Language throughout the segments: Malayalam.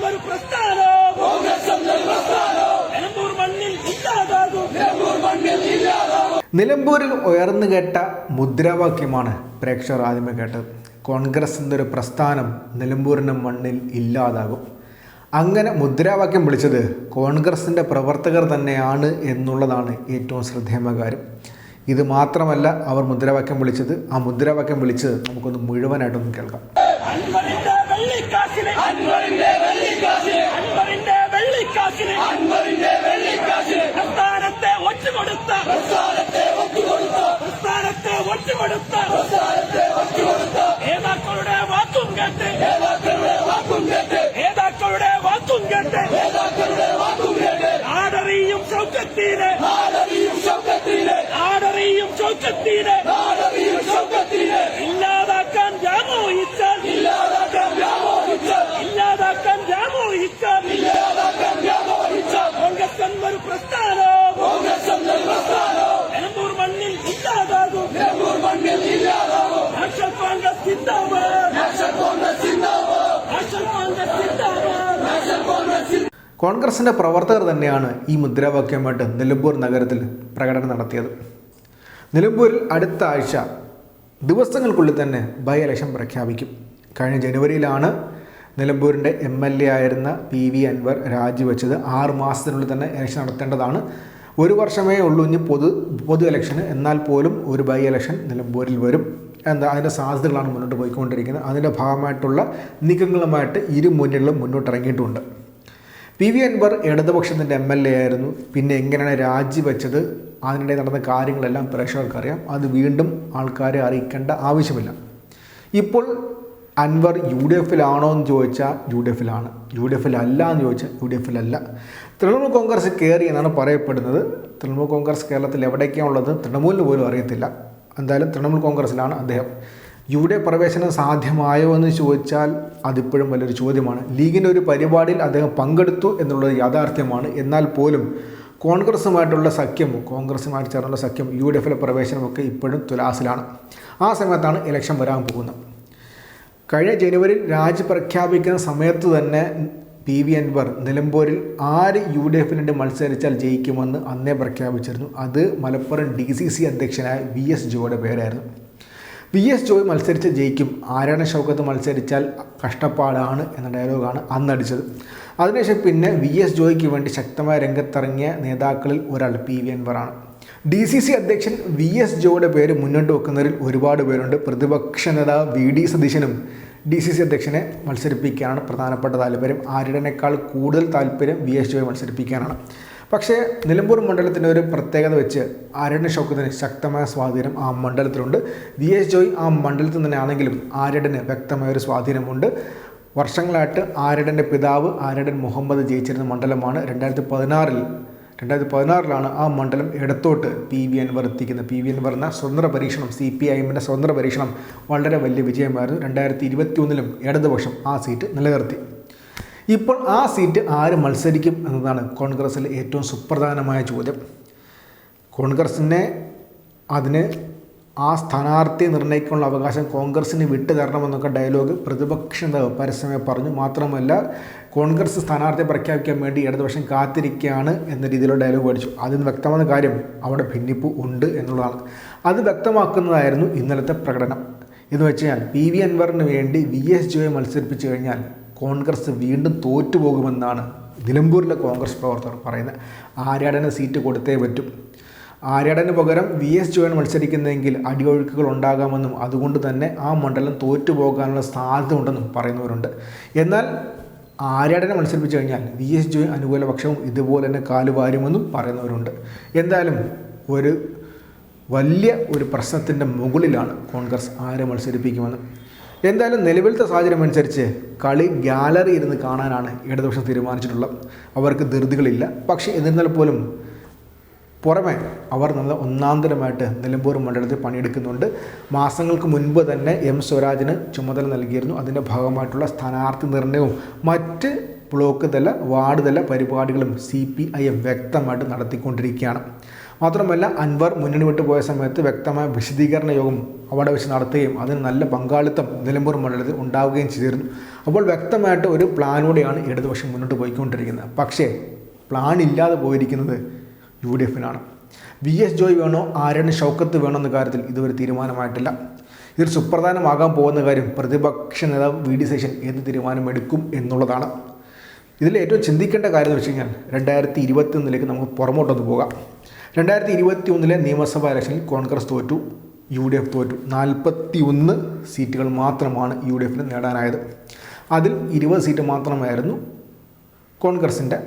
എന്നൊരു പ്രസ്ഥാനം? നിലമ്പൂർ മണ്ണിൽ ഇല്ലാതാകും. നിലമ്പൂരിൽ ഉയർന്നു കേട്ട മുദ്രാവാക്യമാണ് പ്രേക്ഷകർ ആദ്യമേ കേട്ടത്. കോൺഗ്രസ് എന്നൊരു പ്രസ്ഥാനം നിലമ്പൂരിന്റെ മണ്ണിൽ ഇല്ലാതാകും. അങ്ങനെ മുദ്രാവാക്യം വിളിച്ചത് കോൺഗ്രസിന്റെ പ്രവർത്തകർ തന്നെയാണ് എന്നുള്ളതാണ് ഏറ്റവും ശ്രദ്ധേയമായ കാര്യം. ഇത് മാത്രമല്ല അവർ മുദ്രാവാക്യം വിളിച്ചത്. ആ മുദ്രാവാക്യം വിളിച്ചത് നമുക്കൊന്ന് മുഴുവനായിട്ടൊന്ന് കേൾക്കാം. ഒറ്റുകൊടുത്ത നേതാക്കളുടെ വാക്കും കേട്ട് നേതാക്കളുടെ വാക്കും കേട്ട്. നേതാക്കളുടെ വാക്കും കേട്ട്. നേതാക്കളുടെ വാക്കും കേട്ട്. ആടറിയും ചൗക്കത്തീന് ആടറിയും ചൗക്കത്തീന് ആടറിയും ചൗക്കത്തീന് നാടറിയും ചൗക്കത്തീന് ഇല്ലാതാക്കാൻ വ്യാമോഹിച്ചാൽ ഇല്ലാതാക്കാൻ വ്യാമോഹിച്ചാൽ ഇല്ലാതാക്കാൻ വ്യാമോഹിച്ചാൽ ഇല്ലാതാക്കാൻ വ്യാമോഹിച്ചാൽ കോൺഗ്രസ് എന്നൊരു പ്രസ്ഥാനം കോൺഗ്രസ് എന്നൊരു പ്രസ്ഥാനം നിലമ്പൂർ മണ്ണിൽ ഇല്ലാതാകും നിലമ്പൂർ മണ്ണിൽ ഇല്ലാതാകും നാഷണൽ കോൺഗ്രസ് സിന്ദാബാദ് നാഷണൽ കോൺഗ്രസ് സിന്ദാബാദ് നാഷണൽ കോൺഗ്രസ് സിന്ദാബാദ് നാഷണൽ കോൺഗ്രസ് കോൺഗ്രസിന്റെ പ്രവർത്തകർ തന്നെയാണ് ഈ മുദ്രാവാക്യമായിട്ട് നിലമ്പൂർ നഗരത്തിൽ പ്രകടനം നടത്തിയത്. നിലമ്പൂരിൽ അടുത്ത ആഴ്ച ദിവസങ്ങൾക്കുള്ളിൽ തന്നെ ബൈ പ്രഖ്യാപിക്കും. കഴിഞ്ഞ ജനുവരിയിലാണ് നിലമ്പൂരിന്റെ എം എൽ എ ആയിരുന്ന പി വി അൻവർ രാജിവെച്ചത്. ആറ് മാസത്തിനുള്ളിൽ തന്നെ ഇലക്ഷൻ നടത്തേണ്ടതാണ്. ഒരു വർഷമേ ഉള്ളൂ ഇനി പൊതു പൊതു ഇലക്ഷന് എന്നാൽ പോലും ഒരു ബൈ ഇലക്ഷൻ നിലമ്പൂരിൽ വരും. എന്താ അതിന്റെ സാധ്യതകളാണ് മുന്നോട്ട് പോയിക്കൊണ്ടിരിക്കുന്നത്. അതിന്റെ ഭാഗമായിട്ടുള്ള നീക്കങ്ങളുമായിട്ട് ഇരു മുന്നണികളും മുന്നോട്ടിറങ്ങിയിട്ടുമുണ്ട് പി വി അൻവർ ഇടതുപക്ഷത്തിന്റെ എം എൽ എ ആയിരുന്നു. പിന്നെ എങ്ങനെയാണ് രാജിവെച്ചത് അതിനിടെ നടന്ന കാര്യങ്ങളെല്ലാം പ്രേക്ഷകർക്കറിയാം. അത് വീണ്ടും ആൾക്കാരെ അറിയിക്കേണ്ട ആവശ്യമില്ല. ഇപ്പോൾ അൻവർ യു ഡി എഫിലാണോ എന്ന് ചോദിച്ചാൽ യു ഡി എഫിലാണ്. യു ഡി എഫിലല്ല എന്ന് ചോദിച്ചാൽ യു ഡി എഫിലല്ല. തൃണമൂൽ കോൺഗ്രസ് കയറി എന്നാണ് പറയപ്പെടുന്നത്. തൃണമൂൽ കോൺഗ്രസ് കേരളത്തിൽ എവിടേക്കാണുള്ളത്? തൃണമൂലിന് പോലും അറിയത്തില്ല. എന്തായാലും തൃണമൂൽ കോൺഗ്രസ്സിലാണ് അദ്ദേഹം. യു ഡി എഫ് പ്രവേശനം സാധ്യമായോ എന്ന് ചോദിച്ചാൽ അതിപ്പോഴും വലിയൊരു ചോദ്യമാണ്. ലീഗിന്റെ ഒരു പരിപാടിയിൽ അദ്ദേഹം പങ്കെടുത്തു എന്നുള്ളത് യാഥാർത്ഥ്യമാണ്. എന്നാൽ പോലും കോൺഗ്രസുമായിട്ടുള്ള സഖ്യം കോൺഗ്രസുമായിട്ട് ചേർന്നുള്ള സഖ്യം യു ഡി എഫിലെ പ്രവേശനമൊക്കെ ഇപ്പോഴും തുലാസിലാണ്. ആ സമയത്താണ് ഇലക്ഷൻ വരാൻ പോകുന്നത്. കഴിഞ്ഞ ജനുവരിയിൽ രാജി പ്രഖ്യാപിക്കുന്ന സമയത്ത് തന്നെ പി. വി. അൻവർ നിലമ്പൂരിൽ ആര് യു ഡി എഫിന് വേണ്ടി മത്സരിച്ചാൽ ജയിക്കുമെന്ന് അന്നേ പ്രഖ്യാപിച്ചിരുന്നു. അത് മലപ്പുറം ഡി സി സി അധ്യക്ഷനായ വി എസ് ജോയുടെ പേരായിരുന്നു. വി എസ് ജോയ് മത്സരിച്ച് ജയിക്കും. ആരാണ് ഷൗക്കത്ത് മത്സരിച്ചാൽ കഷ്ടപ്പാടാണ് എന്ന ഡയലോഗാണ് അന്നടിച്ചത്. അതിനുശേഷം പിന്നെ വി എസ് ജോയ്ക്ക് വേണ്ടി ശക്തമായ രംഗത്തിറങ്ങിയ നേതാക്കളിൽ ഒരാൾ പി വി അൻവറാണ് ഡി സി സി അധ്യക്ഷൻ വി എസ് ജോയുടെ പേര് മുന്നോട്ട് വെക്കുന്നതിൽ ഒരുപാട് പേരുണ്ട്. പ്രതിപക്ഷ നേതാവ് വി ഡി സതീശനും ഡി സി സി അധ്യക്ഷനെ മത്സരിപ്പിക്കാനാണ് പ്രധാനപ്പെട്ട താല്പര്യം. ആരുടെനേക്കാൾ കൂടുതൽ താല്പര്യം വി എസ് ജോയെ മത്സരിപ്പിക്കാനാണ്. പക്ഷേ നിലമ്പൂർ മണ്ഡലത്തിന്റെ ഒരു പ്രത്യേകത വെച്ച് ആര്യടൻ ഷൗക്കത്തിന് ശക്തമായ സ്വാധീനം ആ മണ്ഡലത്തിലുണ്ട്. വി. എസ്. ജോയ് ആ മണ്ഡലത്തിൽ തന്നെ ആണെങ്കിലും ആര്യടന് വ്യക്തമായ ഒരു സ്വാധീനമുണ്ട്. വർഷങ്ങളായിട്ട് ആര്യടന്റെ പിതാവ് ആര്യടൻ മുഹമ്മദ് ജയിച്ചിരുന്ന മണ്ഡലമാണ്. രണ്ടായിരത്തി പതിനാറിൽ രണ്ടായിരത്തി പതിനാറിലാണ് ആ മണ്ഡലം ഇടത്തോട്ട് പി. വി. അൻവർ എത്തിക്കുന്നത്. പി. വി. അൻവർ എന്ന സ്വതന്ത്ര പരീക്ഷണം സി. പി. ഐ എമ്മിന്റെ സ്വതന്ത്ര പരീക്ഷണം വളരെ വലിയ വിജയമായിരുന്നു. രണ്ടായിരത്തി ഇരുപത്തി ഒന്നിലും ഇടതുപക്ഷം ആ സീറ്റ് നിലനിർത്തി. ഇപ്പോൾ ആ സീറ്റ് ആര് മത്സരിക്കും എന്നതാണ് കോൺഗ്രസ്സിലെ ഏറ്റവും സുപ്രധാനമായ ചോദ്യം. കോൺഗ്രസ്സിനെ അതിന് ആ സ്ഥാനാർത്ഥിയെ നിർണയിക്കാനുള്ള അവകാശം കോൺഗ്രസ്സിന് വിട്ടു തരണമെന്നൊക്കെ ഡയലോഗ് പ്രതിപക്ഷ നേതാവ് പരസ്യമായി പറഞ്ഞു. മാത്രമല്ല കോൺഗ്രസ് സ്ഥാനാർത്ഥിയെ പ്രഖ്യാപിക്കാൻ വേണ്ടി ഇടതുപക്ഷം കാത്തിരിക്കുകയാണ് എന്ന രീതിയിലുള്ള ഡയലോഗ് പഠിച്ചു. അതിന് വ്യക്തമായ കാര്യം അവിടെ ഭിന്നിപ്പ് ഉണ്ട് എന്നുള്ളതാണ്. അത് വ്യക്തമാക്കുന്നതായിരുന്നു ഇന്നലത്തെ പ്രകടനം. എന്ന് വെച്ച് കഴിഞ്ഞാൽ പി വി അൻവറിന് വേണ്ടി വി എസ് ജോയെ മത്സരിപ്പിച്ചു കഴിഞ്ഞാൽ കോൺഗ്രസ് വീണ്ടും തോറ്റുപോകുമെന്നാണ് നിലമ്പൂരിലെ കോൺഗ്രസ് പ്രവർത്തകർ പറയുന്നത്. ആര്യാടന് സീറ്റ് കൊടുത്തേ പറ്റും. ആര്യാടന് പകരം വി എസ് ജോയൻ മത്സരിക്കുന്നതെങ്കിൽ അടിയൊഴുക്കുകൾ ഉണ്ടാകാമെന്നും അതുകൊണ്ട് തന്നെ ആ മണ്ഡലം തോറ്റുപോകാനുള്ള സാധ്യത ഉണ്ടെന്നും പറയുന്നവരുണ്ട്. എന്നാൽ ആര്യാടനെ മത്സരിപ്പിച്ചു കഴിഞ്ഞാൽ വി എസ് ജോയ് അനുകൂല പക്ഷവും ഇതുപോലെ തന്നെ കാലുവാരുമെന്നും പറയുന്നവരുണ്ട്. എന്തായാലും ഒരു വലിയ ഒരു പ്രശ്നത്തിന്റെ മുകളിലാണ് കോൺഗ്രസ് ആരെ മത്സരിപ്പിക്കുമെന്ന്. എന്തായാലും നിലവിലത്തെ സാഹചര്യം അനുസരിച്ച് കളി ഗാലറി ഇരുന്ന് കാണാനാണ് ഇടതുപക്ഷം തീരുമാനിച്ചിട്ടുള്ളത്. അവർക്ക് ധൃതികളില്ല. പക്ഷേ എന്നിരുന്നാൽ പോലും പുറമെ അവർ നല്ല ഒന്നാന്തരമായിട്ട് നിലമ്പൂർ മണ്ഡലത്തിൽ പണിയെടുക്കുന്നുണ്ട്. മാസങ്ങൾക്ക് മുൻപ് തന്നെ എം സ്വരാജിന് ചുമതല നൽകിയിരുന്നു. അതിന്റെ ഭാഗമായിട്ടുള്ള സ്ഥാനാർത്ഥി നിർണയവും മറ്റ് ബ്ലോക്ക് തല വാർഡ് തല പരിപാടികളും സി പി ഐ എം വ്യക്തമായിട്ട് നടത്തിക്കൊണ്ടിരിക്കുകയാണ്. മാത്രമല്ല അൻവർ മുന്നണി വിട്ടു പോയ സമയത്ത് വ്യക്തമായ വിശദീകരണ യോഗം അവിടെ വെച്ച് നടത്തുകയും അതിന് നല്ല പങ്കാളിത്തം നിലമ്പൂർ മണ്ഡലത്തിൽ ഉണ്ടാവുകയും ചെയ്തിരുന്നു. അപ്പോൾ വ്യക്തമായിട്ട് ഒരു പ്ലാനോടെയാണ് ഇടതുപക്ഷം മുന്നോട്ട് പോയിക്കൊണ്ടിരിക്കുന്നത്. പക്ഷേ പ്ലാൻ ഇല്ലാതെ പോയിരിക്കുന്നത് യു ഡി എഫിനാണ് വി എസ് ജോയ് വേണോ ആരാണ് ഷൗക്കത്ത് വേണോ എന്ന കാര്യത്തിൽ ഇതുവരെ തീരുമാനമായിട്ടില്ല. ഇതൊരു സുപ്രധാനമാകാൻ പോകുന്ന കാര്യം പ്രതിപക്ഷ നേതാവ് വി ഡി സേഷൻ എന്ത് തീരുമാനമെടുക്കും എന്നുള്ളതാണ്. ഇതിൽ ഏറ്റവും ചിന്തിക്കേണ്ട കാര്യം എന്ന് വെച്ച് കഴിഞ്ഞാൽ രണ്ടായിരത്തി ഇരുപത്തി ഒന്നിലേക്ക് നമുക്ക് പുറമോട്ടൊന്ന് പോകാം. രണ്ടായിരത്തി ഇരുപത്തി ഒന്നിലെ നിയമസഭാ ഇലക്ഷനിൽ കോൺഗ്രസ് തോറ്റു യു ഡി എഫ് തോറ്റു. നാൽപ്പത്തി ഒന്ന് സീറ്റുകൾ മാത്രമാണ് യു ഡി എഫിന് നേടാനായത്. അതിൽ ഇരുപത് സീറ്റ് മാത്രമായിരുന്നു കോൺഗ്രസിന്റെ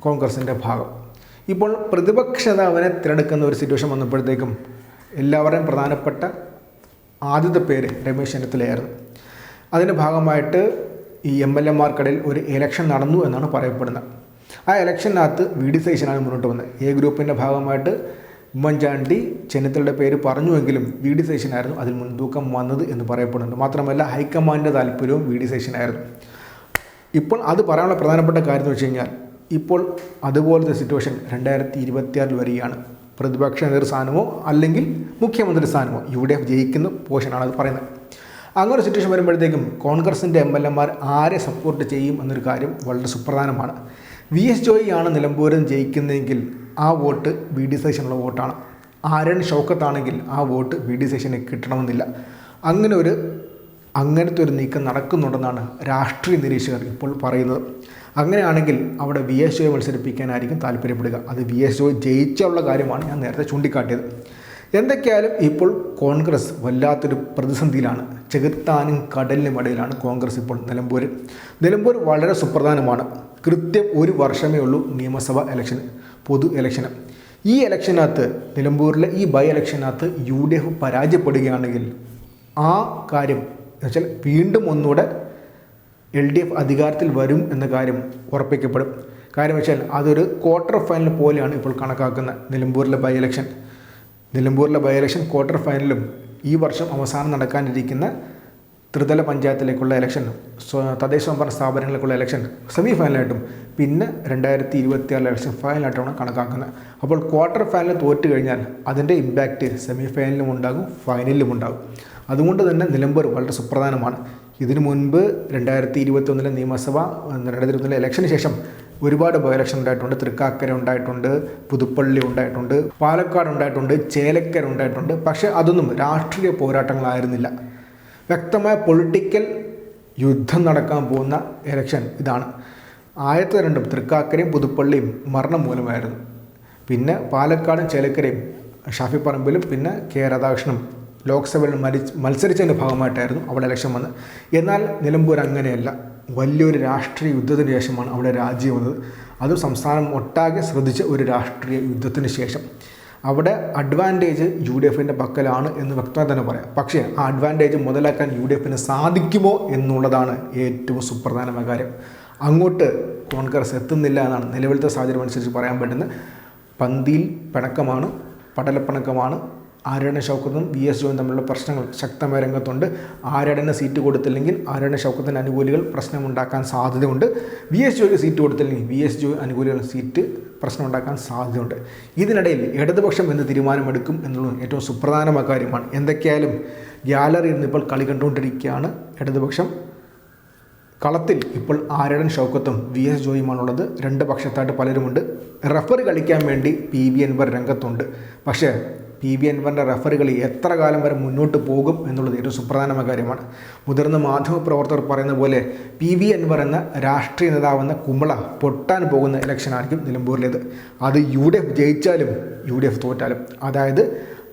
കോൺഗ്രസിന്റെ ഭാഗം. ഇപ്പോൾ പ്രതിപക്ഷ നേതാവിനെ തിരഞ്ഞെടുക്കുന്ന ഒരു സിറ്റുവേഷൻ വന്നപ്പോഴത്തേക്കും എല്ലാവരുടെയും പ്രധാനപ്പെട്ട ആദ്യത്തെ പേര് രമേശ് ചെന്നിത്തലയായിരുന്നു. അതിന്റെ ഭാഗമായിട്ട് ഈ എം എൽ എമാർക്കിടയിൽ ഒരു ഇലക്ഷൻ നടന്നു എന്നാണ് പറയപ്പെടുന്നത്. ആ ഇലക്ഷനകത്ത് വി ഡി സതീശനാണ് മുന്നോട്ട് വന്നത്. എ ഗ്രൂപ്പിന്റെ ഭാഗമായിട്ട് ഉമ്മൻചാണ്ടി ചെന്നിത്തലയുടെ പേര് പറഞ്ഞുവെങ്കിലും വി ഡി സതീശനായിരുന്നു അതിൽ മുൻതൂക്കം വന്നത് എന്ന് പറയപ്പെടുന്നുണ്ട്. മാത്രമല്ല ഹൈക്കമാൻഡിന്റെ താല്പര്യവും വി ഡി സതീശനായിരുന്നു. ഇപ്പോൾ അത് പറയാനുള്ള പ്രധാനപ്പെട്ട കാര്യം എന്ന് വെച്ച് കഴിഞ്ഞാൽ ഇപ്പോൾ അതുപോലത്തെ സിറ്റുവേഷൻ രണ്ടായിരത്തി ഇരുപത്തിയാറിൽ വരികയാണ്. പ്രതിപക്ഷ നേതൃസ്ഥാനമോ അല്ലെങ്കിൽ മുഖ്യമന്ത്രി സ്ഥാനമോ യു ഡി എഫ് ജയിക്കുന്ന പോഷനാണ് അത് പറയുന്നത്. അങ്ങനെ സിറ്റുവേഷൻ വരുമ്പോഴത്തേക്കും കോൺഗ്രസിന്റെ എം എൽ എമാർ ആരെ സപ്പോർട്ട് ചെയ്യും എന്നൊരു കാര്യം വളരെ സുപ്രധാനമാണ്. വി എസ് ജോയിയാണ് നിലമ്പൂരിൽ ജയിക്കുന്നതെങ്കിൽ ആ വോട്ട് വി ഡി സെഷനുള്ള വോട്ടാണ്. ആരൺ ഷൗക്കത്താണെങ്കിൽ ആ വോട്ട് വി ഡി സെഷന് കിട്ടണമെന്നില്ല. അങ്ങനെ ഒരു അങ്ങനത്തെ ഒരു നീക്കം നടക്കുന്നുണ്ടെന്നാണ് രാഷ്ട്രീയ നിരീക്ഷകർ ഇപ്പോൾ പറയുന്നത്. അങ്ങനെയാണെങ്കിൽ അവിടെ വി എസ് ജോയെ മത്സരിപ്പിക്കാനായിരിക്കും താല്പര്യപ്പെടുക. അത് വി എസ് ജോയ് ജയിച്ചുള്ള കാര്യമാണ് ഞാൻ നേരത്തെ ചൂണ്ടിക്കാട്ടിയത്. എന്തൊക്കെയായാലും ഇപ്പോൾ കോൺഗ്രസ് വല്ലാത്തൊരു പ്രതിസന്ധിയിലാണ്. ചെകുത്താനും കടലിനും ഇടയിലാണ് കോൺഗ്രസ് ഇപ്പോൾ നിലമ്പൂർ നിലമ്പൂർ വളരെ സുപ്രധാനമാണ്. കൃത്യം ഒരു വർഷമേ ഉള്ളൂ നിയമസഭാ ഇലക്ഷന് പൊതു ഇലക്ഷന് ഈ ഇലക്ഷനകത്ത് നിലമ്പൂരിലെ ഈ ബൈ ഇലക്ഷനകത്ത് യു ഡി എഫ് പരാജയപ്പെടുകയാണെങ്കിൽ ആ കാര്യം എന്നുവെച്ചാൽ വീണ്ടും ഒന്നുകൂടെ എൽ ഡി എഫ് അധികാരത്തിൽ വരും എന്ന കാര്യം ഉറപ്പിക്കപ്പെടും. കാര്യം വെച്ചാൽ അതൊരു ക്വാർട്ടർ ഫൈനൽ പോലെയാണ് ഇപ്പോൾ കണക്കാക്കുന്നത് നിലമ്പൂരിലെ ബൈ ഇലക്ഷൻ നിലമ്പൂരിലെ ബൈ ഇലക്ഷൻ ക്വാർട്ടർ ഫൈനലും ഈ വർഷം അവസാനം നടക്കാനിരിക്കുന്ന ത്രിതല പഞ്ചായത്തിലേക്കുള്ള ഇലക്ഷൻ തദ്ദേശ സ്വയംഭരണ സ്ഥാപനങ്ങളിലേക്കുള്ള ഇലക്ഷൻ സെമി ഫൈനലായിട്ടും പിന്നെ രണ്ടായിരത്തി ഇരുപത്തിയാറിലെ ഇലക്ഷൻ ഫൈനലായിട്ടാണ് കണക്കാക്കുന്നത്. അപ്പോൾ ക്വാർട്ടർ ഫൈനൽ തോറ്റു കഴിഞ്ഞാൽ അതിന്റെ ഇമ്പാക്റ്റ് സെമി ഫൈനലിലും ഉണ്ടാകും ഫൈനലിലും ഉണ്ടാകും. അതുകൊണ്ട് തന്നെ നിലമ്പൂർ വളരെ സുപ്രധാനമാണ്. ഇതിനു മുൻപ് രണ്ടായിരത്തി ഇരുപത്തി ഒന്നിലെ നിയമസഭ രണ്ടായിരത്തി ഇരുപത്തൊന്നിലെ ഇലക്ഷന് ശേഷം ഒരുപാട് ബൈ ഇലക്ഷൻ ഉണ്ടായിട്ടുണ്ട്. തൃക്കാക്കര ഉണ്ടായിട്ടുണ്ട് പുതുപ്പള്ളി ഉണ്ടായിട്ടുണ്ട് പാലക്കാട് ഉണ്ടായിട്ടുണ്ട് ചേലക്കര ഉണ്ടായിട്ടുണ്ട്. പക്ഷേ അതൊന്നും രാഷ്ട്രീയ പോരാട്ടങ്ങളായിരുന്നില്ല. വ്യക്തമായ പൊളിറ്റിക്കൽ യുദ്ധം നടക്കാൻ പോകുന്ന ഇലക്ഷൻ ഇതാണ്. ആദ്യത്തെ രണ്ടും തൃക്കാക്കരയും പുതുപ്പള്ളിയും മരണം മൂലമായിരുന്നു. പിന്നെ പാലക്കാടും ചേലക്കരയും ഷാഫി പറമ്പിലും പിന്നെ കെ രാധാകൃഷ്ണനും ലോക്സഭയിൽ മരി മത്സരിച്ചതിന്റെ ഭാഗമായിട്ടായിരുന്നു അവിടെ ഇലക്ഷൻ വന്നത്. എന്നാൽ നിലമ്പൂർ അങ്ങനെയല്ല. വലിയൊരു രാഷ്ട്രീയ യുദ്ധത്തിന് ശേഷമാണ് അവിടെ രാജ്യം വന്നത് അതും സംസ്ഥാനം ഒട്ടാകെ ശ്രദ്ധിച്ച ഒരു രാഷ്ട്രീയ യുദ്ധത്തിന് ശേഷം. അവിടെ അഡ്വാന്റേജ് യു ഡി എഫിന്റെ പക്കലാണ് എന്ന് വ്യക്തമായി തന്നെ പറയാം. പക്ഷേ ആ അഡ്വാന്റേജ് മുതലാക്കാൻ യു ഡി എഫിന് സാധിക്കുമോ എന്നുള്ളതാണ് ഏറ്റവും സുപ്രധാനമായ കാര്യം. അങ്ങോട്ട് കോൺഗ്രസ് എത്തുന്നില്ല എന്നാണ് നിലവിലത്തെ സാഹചര്യം അനുസരിച്ച് പറയാൻ പറ്റുന്നത്. പന്തിയിൽ പിണക്കമാണ് പടലപ്പിണക്കമാണ് ആര്യടൻ ഷൗക്കത്തും വി എസ് ജോയും തമ്മിലുള്ള പ്രശ്നങ്ങൾ ശക്തമായ രംഗത്തുണ്ട്. ആരുടെ സീറ്റ് കൊടുത്തില്ലെങ്കിൽ ആരുടെ ഷൗക്കത്തിന്റെ അനുകൂലികൾ പ്രശ്നമുണ്ടാക്കാൻ സാധ്യതയുണ്ട്. വി എസ് ജോയ്ക്ക് സീറ്റ് കൊടുത്തില്ലെങ്കിൽ വി എസ് ജോയ് അനുകൂലികൾ സീറ്റ് പ്രശ്നമുണ്ടാക്കാൻ സാധ്യതയുണ്ട്. ഇതിനിടയിൽ ഇടതുപക്ഷം എന്ത് തീരുമാനമെടുക്കും എന്നുള്ളത് ഏറ്റവും സുപ്രധാനമായ കാര്യമാണ്. എന്തൊക്കെയായാലും ഗ്യാലറി ഇപ്പോൾ കളി കണ്ടുകൊണ്ടിരിക്കുകയാണ് ഇടതുപക്ഷം. കളത്തിൽ ഇപ്പോൾ ആരടൻ ഷൗക്കത്തും വി എസ് ജോയുമാണുള്ളത്. രണ്ട് പക്ഷത്തായിട്ട് പലരുമുണ്ട്. റഫറി കളിക്കാൻ വേണ്ടി പി വി അൻവർ രംഗത്തുണ്ട്. പക്ഷേ പി വി അൻവറിന്റെ റഫറികൾ എത്ര കാലം വരെ മുന്നോട്ട് പോകും എന്നുള്ളത് ഏറ്റവും സുപ്രധാനമായ കാര്യമാണ്. മുതിർന്ന മാധ്യമപ്രവർത്തകർ പറയുന്ന പോലെ പി വി അൻവർ എന്ന രാഷ്ട്രീയ നേതാവെന്ന കുമ്പള പൊട്ടാൻ പോകുന്ന ഇലക്ഷനായിരിക്കും നിലമ്പൂരിലേത്. അത് യു ഡി എഫ് ജയിച്ചാലും യു ഡി എഫ് തോറ്റാലും. അതായത്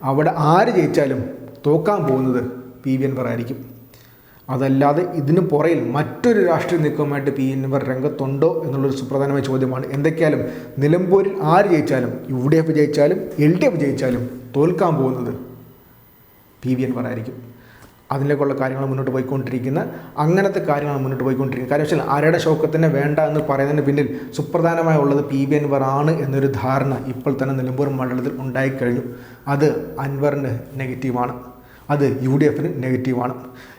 അവിടെ ആര് ജയിച്ചാലും തോക്കാൻ പോകുന്നത് പി വി അൻവർ ആയിരിക്കും. അതല്ലാതെ ഇതിന് പുറയിൽ മറ്റൊരു രാഷ്ട്രീയ നീക്കവുമായിട്ട് പി എൻവർ രംഗത്തുണ്ടോ എന്നുള്ളൊരു സുപ്രധാനമായ ചോദ്യമാണ്. എന്തൊക്കെയാലും നിലമ്പൂരിൽ ആര് ജയിച്ചാലും യു ഡി എഫ് ജയിച്ചാലും എൽ ഡി എഫ് ജയിച്ചാലും തോൽക്കാൻ പോകുന്നത് പി വി അൻവറായിരിക്കും അതിലേക്കുള്ള കാര്യങ്ങൾ മുന്നോട്ട് പോയിക്കൊണ്ടിരിക്കുന്ന അങ്ങനത്തെ കാര്യങ്ങൾ മുന്നോട്ട് പോയിക്കൊണ്ടിരിക്കുന്നത് കാര്യം വെച്ചാൽ ആരുടെ ഷൗക്കത്തിനെ വേണ്ട എന്ന് പറയുന്നതിന് പിന്നിൽ സുപ്രധാനമായ ഉള്ളത് പി വി അൻവർ ആണ് എന്നൊരു ധാരണ ഇപ്പോൾ തന്നെ നിലമ്പൂർ മണ്ഡലത്തിൽ ഉണ്ടായിക്കഴിഞ്ഞു. അത് അൻവറിന് നെഗറ്റീവാണ്. അത് യു ഡി എഫിന് നെഗറ്റീവാണ്.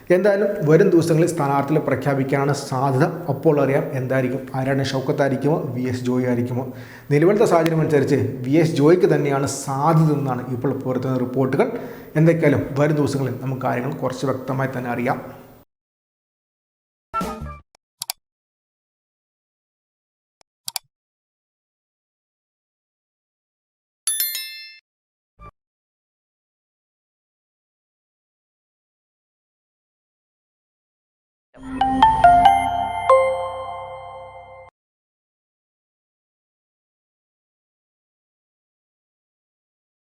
എന്തായാലും വരും ദിവസങ്ങളിൽ സ്ഥാനാർത്ഥികളെ പ്രഖ്യാപിക്കാനാണ് സാധ്യത. അപ്പോൾ അറിയാം എന്തായിരിക്കും ആരാണ് ഷൗക്കത്തായിരിക്കുമോ വി എസ് ജോയി ആയിരിക്കുമോ. നിലവിലത്തെ സാഹചര്യം അനുസരിച്ച് വി എസ് ജോയിക്ക് തന്നെയാണ് സാധ്യത എന്നാണ് ഇപ്പോൾ പുറത്തുന്ന റിപ്പോർട്ടുകൾ. എന്തൊക്കെയാലും വരും ദിവസങ്ങളിൽ നമുക്ക് കാര്യങ്ങൾ കുറച്ച് വ്യക്തമായി തന്നെ അറിയാം. Yep.